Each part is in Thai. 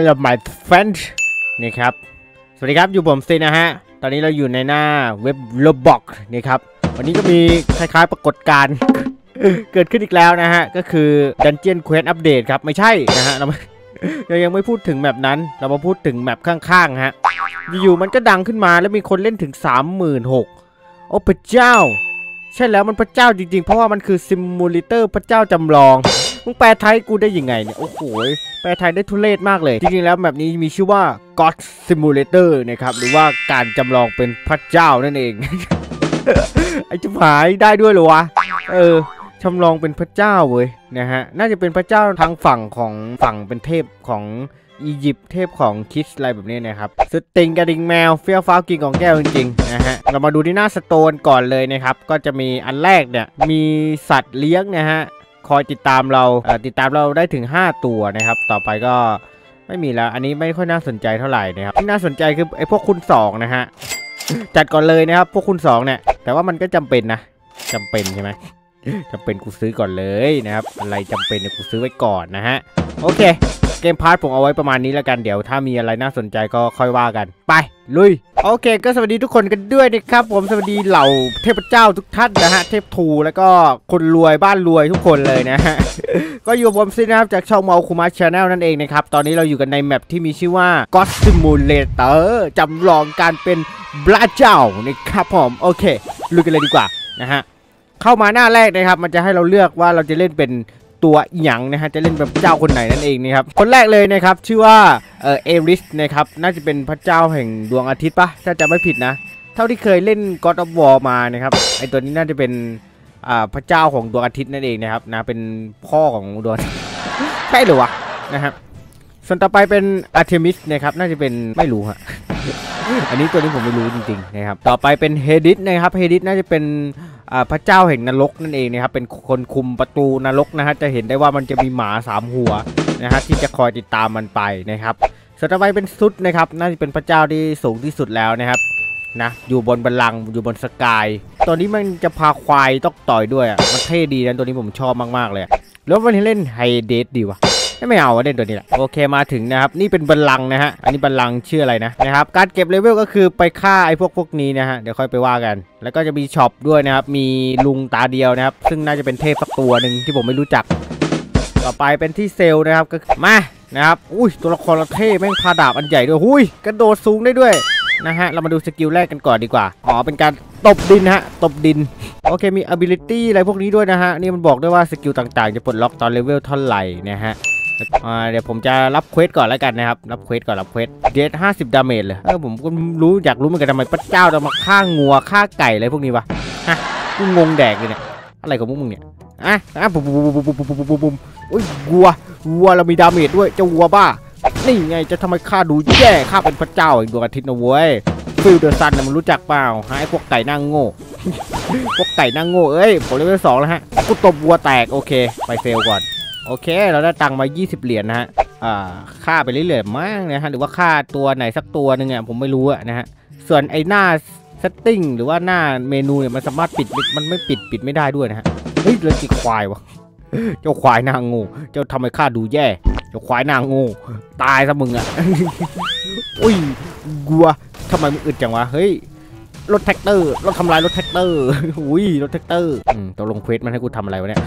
Hello my friend นี่ครับ สวัสดีครับอยู่ผมซินนะฮะ ตอนนี้เราอยู่ในหน้าเว็บ Roblox นี่ครับ วันนี้ก็มีคล้ายๆปรากฏการณ์เกิดขึ้นอีกแล้วนะฮะ ก็คือ Dungeon Quest Update ครับ ไม่ใช่นะฮะ เราเรายังไม่พูดถึงแมปนั้น เรามาพูดถึงแมปข้างๆฮะ อยู่ๆมันก็ดังขึ้นมาแล้วมีคนเล่นถึง 36,000โอ้พระเจ้า ใช่แล้วมันพระเจ้าจริงๆ เพราะว่ามันคือซิมูเลเตอร์พระเจ้าจำลอง มึงแปลไทยกูได้ยังไงเนี่ย โอ้โห แปลไทยได้ทุเรศมากเลย จริงๆแล้วแบบนี้มีชื่อว่า God Simulator นะครับ หรือว่าการจำลองเป็นพระเจ้านั่นเอง ไอ้จิ๋หายได้ด้วยเหรอวะ เออจำลองเป็นพระเจ้าเว้ยนะฮะ น่าจะเป็นพระเจ้าทางฝั่งของฝั่งเป็นเทพของอียิปต์เทพของคิสอะไรแบบนี้นะครับสติงกระดิ่งแมวเฟี้ยวฟ้าวกินของแก้วจริงๆนะฮะเรามาดูที่หน้าสโตนก่อนเลยนะครับ ก็จะมีอันแรกเนี่ยมีสัตว์เลี้ยงนะฮะ คอยติดตามเราเติดตามเราได้ถึง 5 ตัวนะครับ ต่อไปก็ไม่มีแล้ว อันนี้ไม่ค่อยน่าสนใจเท่าไหร่นะครับที่น่าสนใจคือไอ้พวกคุณ2นะฮะจัดก่อนเลยนะครับ พวกคุณ2เนี่ย แต่ว่ามันก็จำเป็นนะจำเป็นใช่ไหมจำเป็นกูซื้อก่อนเลยนะครับ อะไรจำเป็นเนี่ยกูซื้อไว้ก่อนนะฮะ โอเค เกมพาร์ทผมเอาไว้ประมาณนี้แล้วกันเดี๋ยวถ้ามีอะไรน่าสนใจก็ค่อยว่ากัน ไป ลุย โอเค ก็สวัสดีทุกคนกันด้วยนะครับ ผมสวัสดีเหล่าเทพเจ้าทุกท่านนะฮะ เทพทูแล้วก็คนรวยบ้านรวยทุกคนเลยนะฮะ ก็อยู่ผมซินะครับจากช่องเมาคุมาชาแนลนั่นเองนะครับ ตอนนี้เราอยู่กันในแมปที่มีชื่อว่า God Simulator จำลองการเป็นพระเจ้านะครับผมโอเคลุยกันเลยดีกว่านะฮะเข้ามาหน้าแรกนะครับ มันจะให้เราเลือกว่าเราจะเล่นเป็น ตัวหยังนะฮะจะเล่นเป็นพระเจ้าคนไหนนั่นเองนะครับคนแรกเลยนะครับชื่อว่าเออเอริสนะครับน่าจะเป็นพระเจ้าแห่งดวงอาทิตย์ปะถ้าจะไม่ผิดนะ เท่าที่เคยเล่น God of War มานะครับไอตัวนี้น่าจะเป็นอ่าพระเจ้าของดวงอาทิตย์นั่นเองนะครับนะเป็นพ่อของดวงใช่หรือวะนะครับส่วนต่อไปเป็นอาร์เทมิสนะครับน่าจะเป็นไม่รู้ฮะอันนี้ตัวนี้ผมไม่รู้จริงๆนะครับต่อไปเป็นเฮดิสนะครับเฮดิสน่าจะเป็น พระเจ้าแห่งนรกนั่นเองนะครับเป็นคนคุมประตูนรกนะฮะจะเห็นได้ว่ามันจะมีหมาสามหัวนะฮะที่จะคอยติดตามมันไปนะครับส่วนต่อไปเป็นซุดนะครับน่าจะเป็นพระเจ้าที่สูงที่สุดแล้วนะครับนะอยู่บนบัลลังก์อยู่บนสกายตัวนี้มันจะพาควายต้องต่อยด้วยอะมันเท่ดีนะตัวนี้ผมชอบมากๆเลย แล้ววันเล่นไฮเดทดีวะ ไม่เอาเล่นตัวนี้แหละโอเคมาถึงนะครับนี่เป็นบัลลังนะฮะอันนี้บัลลังชื่ออะไรนะนะครับการเก็บเลเวลก็คือไปฆ่าไอ้พวกพวกนี้นะฮะเดี๋ยวค่อยไปว่ากัน แล้วก็จะมีช็อปด้วยนะครับมีลุงตาเดียวนะครับซึ่งน่าจะเป็นเทพสักตัวหนึ่งที่ผมไม่รู้จัก ต่อไปเป็นที่เซลนะครับก็มานะครับอุ้ยตัวละครเราเท่แม่งพาดาบอันใหญ่ด้วยหุยกระโดดสูงได้ด้วยนะฮะเรามาดูสกิลแรกกันก่อนดีกว่าอ๋อเป็นการตบดินฮะตบดินโอเคมี ability อะไรพวกนี้ด้วยนะฮะนี่มันบอกด้วยว่าสกิลต่างๆ จะปลดล็อกตอนเลเวลเท่าไหร่นะฮะ เดี๋ยวผมจะรับเควสก่อนแล้วกันนะครับ รับเควสก่อนรับเควสเดทห้าสิบดาเมจเลยเออผมก็รู้อยากรู้เหมือนกันทำไมพระเจ้าจะมาฆ่างัวฆ่าไก่อะไรพวกนี้วะฮะกูงงแดกเลยเนี่ยอะไรของพวกมึงเนี่ยอะอะบุบบุบบุบบุบบุบบุบบุบโอ้ยวัววัวเรามีดาเมจด้วยเจ้าวัวบ้า นี่ไงจะทำไมฆ่าดูแย่ฆ่าเป็นพระเจ้าอีกดวงอาทิตย์นะเว้ยฟิลเดอร์ซันน่ะมันรู้จักเปล่าหายพวกไก่นั่งโง่พวกไก่นั่งโง่เอ้ยผมเลเวลสองแล้วฮะกูตบวัวแตกโอเค ไปเฟลก่อน โอเค เราได้ตังค์มา 20 เหรียญนะฮะอ่าค่าไปเรื่อยๆมากนะฮะหรือว่าค่าตัวไหนสักตัวหนึ่งอะผมไม่รู้อะนะฮะส่วนไอ้หน้าเซตติ้งหรือว่าหน้าเมนูเนี่ยมันสามารถปิดมันไม่ปิดปิดไม่ได้ด้วยนะฮะเฮ้ยเรือจีควายวะเจ้าควายนางง่เจ้าทำให้ข้าดูแย่เจ้าควายนางง่ตายซะมึงอะอุ้ยกัวทำไมมึงอึดจังวะเฮ้ยรถแท็กเตอร์รถทำลายรถแท็กเตอร์อุ้ยรถแท็กเตอร์อืมตกลงเควสมันให้กูทำอะไรวะเนี่ย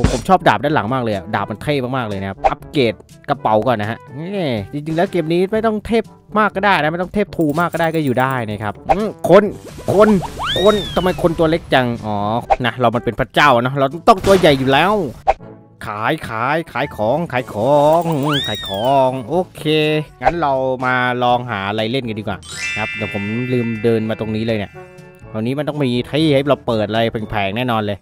โอ้โหผมชอบดาบด้านหลังมากเลยดาบมันเท่มากๆเลยนะครับอัปเกรดกระเป๋าก่อนนะฮะนี่จริงๆแล้วเกมนี้ไม่ต้องเทพมากก็ได้นะไม่ต้องเทพทูมากก็ได้ก็อยู่ได้นะครับคนคนคนทำไมคนตัวเล็กจังอ๋อนะเรามันเป็นพระเจ้านะเราต้องตัวใหญ่อยู่แล้ว ขายขายขายของขายของขายของโอเค งั้นเรามาลองหาอะไรเล่นกันดีกว่าครับเดี๋ยวผมลืมเดินมาตรงนี้เลยเนี่ยตรงนี้มันต้องมีที่ให้เราเปิดอะไรแพงๆแน่นอนเลย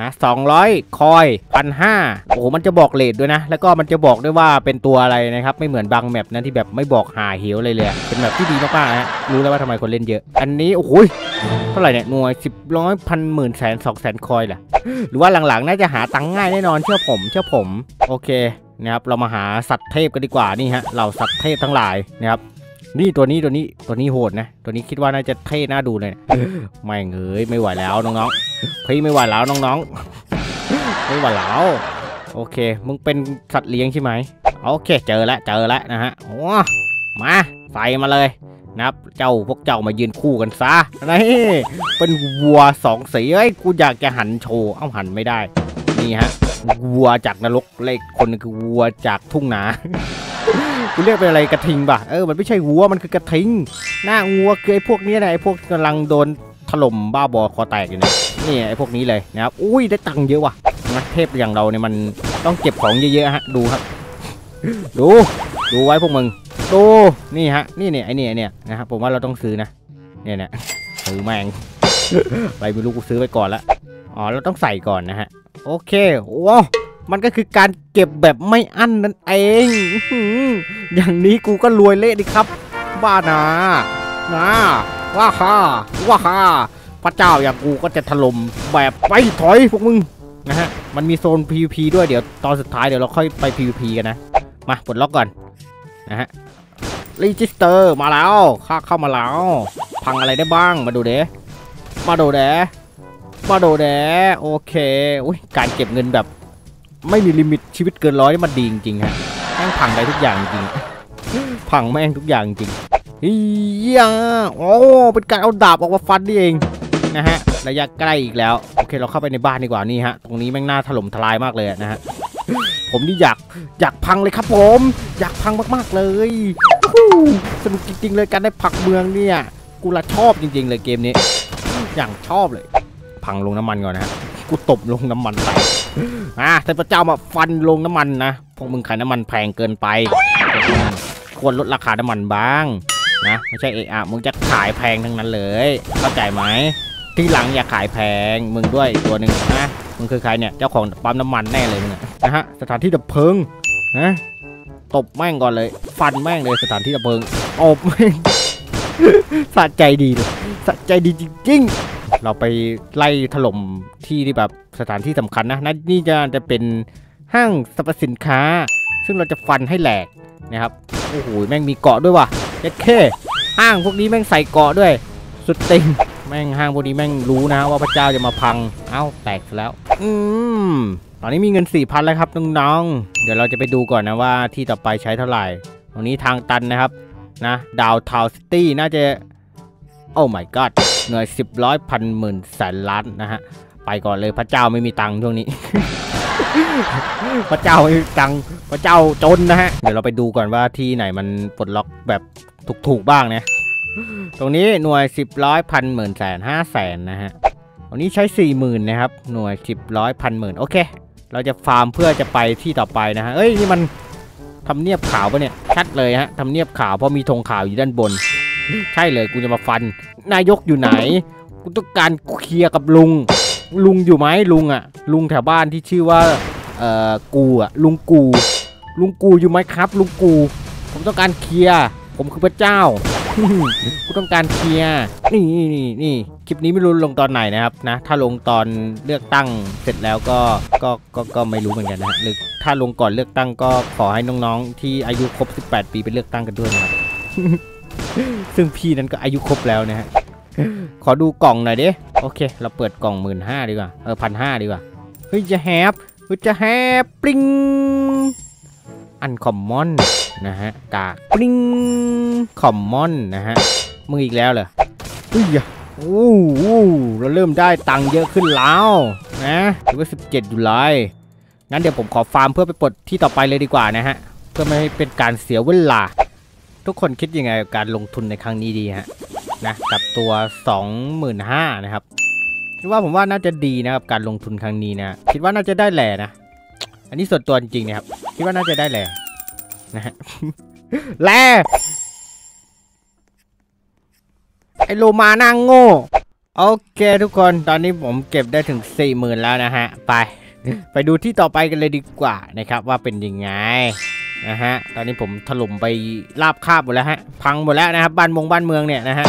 นะ200คอยพันห้าโอ้โหมันจะบอกเลทด้วยนะ แล้วก็มันจะบอกด้วยว่าเป็นตัวอะไรนะครับ ไม่เหมือนบางแมปนะที่แบบไม่บอกหาเหวเลยเลยอะเป็นแบบที่ดีมากๆนะฮะรู้แล้วว่าทำไมคนเล่นเยอะ อันนี้ โอ้โหเท่าไหร่เนี่ยหน่วยสิบร้อยพันหมื่นแสนสองแสนคอยแหละหรือว่าหลังๆ น่าจะหาตังค์ง่ายแน่นอนเชื่อผมเชื่อผม โอเคนะครับเรามาหาสัตว์เทพกันดีกว่านี่ฮะเหล่าสัตว์เทพทั้งหลายนะครับนี่ตัวนี้ตัวนี้ตัวนี้โหดนะ ตัวนี้คิดว่าน่าจะเท่น่าดูเลย ไม่เงยไม่ไหวแล้วน้องๆ พี่ไม่ไหวแล้วน้องๆ ไม่ไหวแล้วโอเค มึงเป็นสัตว์เลี้ยงใช่ไหมโอเค เจอแล้วเจอแล้วนะฮะโอ้มาใส่มาเลยนะครับเจ้าพวกเจ้ามายืนคู่กันซะนี่เป็นวัวสองสีเอ้ยกูอยากจะหันโชว์เอ้าหันไม่ได้ นี่ฮะวัวจากนรกเลขคนคือวัวจากทุ่งนากูเรียกเป็นอะไรกระทิงป่ะเออมันไม่ใช่วัวมันคือกระทิง หน้างัวคือไอ้พวกนี้นะไอ้พวกกำลังโดนถล่มบ้าบอคอแตกอยู่เนี่ย นี่ไอ้พวกนี้เลยนะครับอุ้ยได้ตังค์เยอะว่ะนะเทพอย่างเราเนี่ยมันต้องเก็บของเยอะๆฮะดูครับ ดูดูไว้พวกมึงดูนี่ฮะนี่เนี่ยไอ้เนี่ยเนี่ยนะครับผมว่าเราต้องซื้อนะเนี่ยเนี่ยซื้อแมงไปไม่รู้กูซื้อไปก่อนละอ๋อเราต้องใส่ก่อนนะฮะโอเคว้าวมันก็คือการเก็บแบบไม่อั้นนั่นเองอื้อหืออย่างนี้กูก็รวยเละดิครับ บ้านะนะว้าฮ่าว้าฮ่า พระเจ้าอย่างกูก็จะถล่มแบบไปถอยพวกมึงนะฮะ มันมีโซน PVP ด้วยเดี๋ยวตอนสุดท้ายเดี๋ยวเราค่อยไป PVP กันนะ มาปลดล็อกก่อนนะฮะรีจิสเตอร์มาแล้วข้าเข้ามาแล้ว พังอะไรได้บ้างมาดูเด้มาดูเด้มาดูเด้โอเคอุ้ยการเก็บเงินแบบ ไม่มีลิมิตชีวิตเกินร้อยนี่มันดีจริงๆฮะแม่งพังได้ทุกอย่างจริงพังแม่งทุกอย่างจริงเฮียโอ้เป็นการเอาดาบออกมาฟันนี่เอง นะฮะระยะใกล้อีกแล้วโอเคเราเข้าไปในบ้านดีกว่านี่ฮะตรงนี้แม่งน่าถล่มทลายมากเลยนะฮะผมนี่อยากอยากพังเลยครับผม อยากพังมากๆเลยสนุกจริงๆเลยการได้ผักเมืองเนี่ยกูละชอบจริง ๆ เลยเกมนี้อย่างชอบเลย พังลงน้ำมันก่อนนะฮะกูตบลงน้ำมันไปอะแต่พระเจ้ามาฟันลงน้ำมันนะพวกมึงขายน้ำมันแพงเกินไป ควรลดราคาน้ำมันบ้างนะไม่ใช่เอะอะมึงจะขายแพงทั้งนั้นเลย เข้าใจไหม ที่หลังอย่าขายแพงมึงด้วยตัวหนึ่งนะมึงคือใครเนี่ยเจ้าของปั๊มน้ำมันแน่เลยมึงนะฮะสถานที่ดับเพลิงนะตบแม่งก่อนเลย ฟันแม่งเลยสถานที่ดับเพลิงตบแม่งสะใจดีเลยสะใจดีจริงๆ เราไปไล่ถล่มที่ที่แบบสถานที่สำคัญนะนั่นนี่จะจะเป็นห้างสรรพสินค้า ซึ่งเราจะฟันให้แหลกนะครับโอ้โหแม่งมีเกาะด้วยว่ะเจ็ดเคห้างพวกนี้แม่งใส่เกาะด้วย สุดติง แม่งห้างพวกนี้แม่งรู้นะว่าพระเจ้าจะมาพัง เอ้าแตกแล้ว อืมตอนนี้มีเงิน4ี่พันแล้วครับน้องๆ เดี๋ยวเราจะไปดูก่อนนะว่าที่ต่อไปใช้เท่าไหร่ ตรงนี้ทางตันนะครับนะดาวทาวซิตี้น่าจะ โอ้ my god หน่วยสิบร้อยพันหมื่นแสนล้านนะฮะ ไปก่อนเลยพระเจ้าไม่มีตังค์ช่วงนี้ พระเจ้าไม่มีตังค์พระเจ้าจนนะฮะ เดี๋ยวเราไปดูก่อนว่าที่ไหนมันปลดล็อกแบบถูกๆบ้างนะ ตรงนี้หน่วยสิบร้อยพันหมื่นแสนห้าแสนนะฮะตรงนี้ใช้สี่หมื่นนะครับ หน่วยสิบร้อยพันหมื่นโอเค เราจะฟาร์มเพื่อจะไปที่ต่อไปนะฮะเอ้ยนี่มันทำเนียบขาวปะเนี่ยชัดเลยฮะทำเนียบขาวเพราะมีธงขาวอยู่ด้านบน ใช่เลยกูจะมาฟัน นายกอยู่ไหนกูต้องการเคลียร์กับลุง ลุงอยู่ไหมลุงอะลุงแถวบ้านที่ชื่อว่าเอ่อกูอะลุงกู ลุงกูอยู่ไหมครับ ลุงกู ผมต้องการเคลียร์ผมคือพระเจ้า กูต้องการเคลียร์นี่นี่นี่คลิปนี้ไม่รู้ลงตอนไหนนะครับนะ ถ้าลงตอนเลือกตั้งเสร็จแล้วก็ก็ก็ก็ไม่รู้เหมือนกันนะฮะหรือถ้าลงก่อนเลือกตั้งก็ขอให้น้องๆ ที่อายุครบ 18 ปีไปเลือกตั้งกันด้วยนะครับซึ่งพี่นั้นก็อายุครบแล้วนะฮะขอดูกล่องหน่อยดิโอเค เราเปิดกล่องหมื่นห้าดีกว่าเออพันห้าดีกว่าเฮ้ยจะแฮปเฮ้ยจะแฮปปริงอันคอมมอน นะฮะกากปริงคอมมอนนะฮะมึงอีกแล้วเหรอเฮ้ยโอ้โหเราเริ่มได้ตังค์เยอะขึ้นแล้วนะถือว่า 17 อยู่เลยงั้นเดี๋ยวผมขอฟาร์มเพื่อไปปลดที่ต่อไปเลยดีกว่านะฮะ เพื่อไม่ให้เป็นการเสียเวลา ทุกคนคิดยังไงกับการลงทุนในครั้งนี้ดีฮะนะกับตัว 25,000นะครับคิดว่าผมว่าน่าจะดีนะครับการลงทุนครั้งนี้นะ คิดว่าน่าจะได้แหล่นะ อันนี้ส่วนตัวจริงๆนะครับ คิดว่าน่าจะได้แหล่ นะฮะแหล่ไอโลมานั่งโง่ โอเคทุกคนตอนนี้ผมเก็บได้ถึง40,000แล้วนะฮะ ไป ไปดูที่ต่อไปกันเลยดีกว่านะครับ ว่าเป็นยังไงนะฮะ ตอนนี้ผมถล่มไปราบคาบหมดแล้วฮะ พังหมดแล้วนะครับบ้านมงบ้านเมืองเนี่ยนะฮะ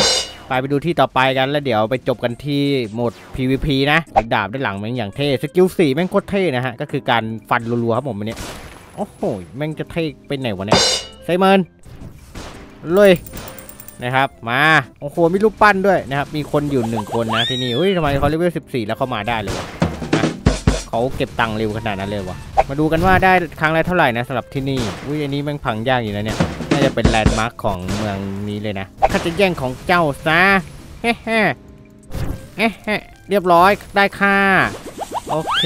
ไปไปดูที่ต่อไปกันแล้วเดี๋ยวไปจบกันที่โหมด PVP นะดาบด้านหลังแม่งอย่างเท่สกิลสี่แม่งโคตรเท่นะฮะก็คือการฟันรัวๆครับผมวันนี้ โอ้โหแม่งจะเท่ไปไหนวะเนี่ยไซเมินเลยนะครับ มาโอ้โหมีรูปปั้นด้วยนะครับ มีคนอยู่หนึ่งคนนะที่นี่เฮ้ยทำไมเขาเลเวล14 แล้วเขามาได้เลยวะเขาเก็บตังค์เร็วขนาดนั้นเลยวะมาดูกันว่าได้ครั้งละเท่าไหร่นะสำหรับที่นี่อุ้ยอันนี้แมันพังยากอยู่นะเนี่ยน่าจะเป็นแลนด์มาร์คของเมืองนี้เลยนะข้าจะแย่งของเจ้าซะเฮ้เฮ้เฮ้เฮ้เรียบร้อยได้ค่าโอเค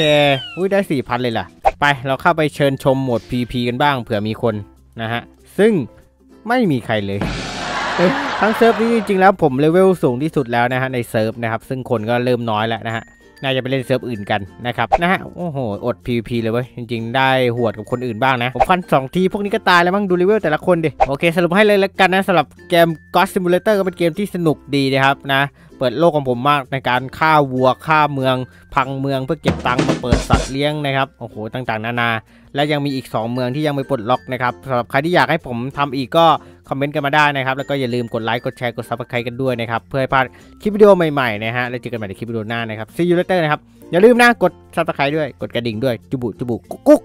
อุ้ยได้สี่พันเลยล่ะ ไปเราเข้าไปเชิญชมโหมด PP กันบ้างเผื่อมีคนนะฮะ ซึ่งไม่มีใครเลย ทั้งเซิร์ฟนี้จริงๆแล้วผมเลเวลสูงที่สุดแล้วนะฮะในเซิร์ฟนะครับ ซึ่งคนก็เริ่มน้อยแล้วนะฮะน่าจะไปเล่นเซิร์ฟอื่นกันนะครับนะฮะโอ้โหอด PVP เลยเว้ยจริง ๆ ได้หวดกับคนอื่นบ้างนะผมฟันสองทีพวกนี้ก็ตายแล้วมั้งดูเลเวลแต่ละคนดิโอเค สรุปให้เลยแล้วกันนะสำหรับเกม God Simulator ก็เป็นเกมที่สนุกดีนะครับนะ เปิดโลกของผมมากในการฆ่าวัวฆ่าเมือง พังเมืองเพื่อเก็บตังค์มาเปิดสัตว์เลี้ยงนะครับโอ้โหต่างๆ นานา และยังมีอีก 2 เมืองที่ยังไม่ปลดล็อกนะครับสำหรับใครที่อยากให้ผมทำอีกก็คอมเมนต์กันมาได้นะครับ แล้วก็อย่าลืมกดไลค์กดแชร์กดซับสไครต์กันด้วยนะครับ เพื่อให้พลาดคลิปวิดีโอใหม่ๆนะฮะแล้วเจอกันใหม่ในคลิปวิดีโอหน้านะครับ See you later นะครับอย่าลืมนะกดซับสไครต์ด้วยกดกระดิ่งด้วยจุบุจุบุกุ๊ก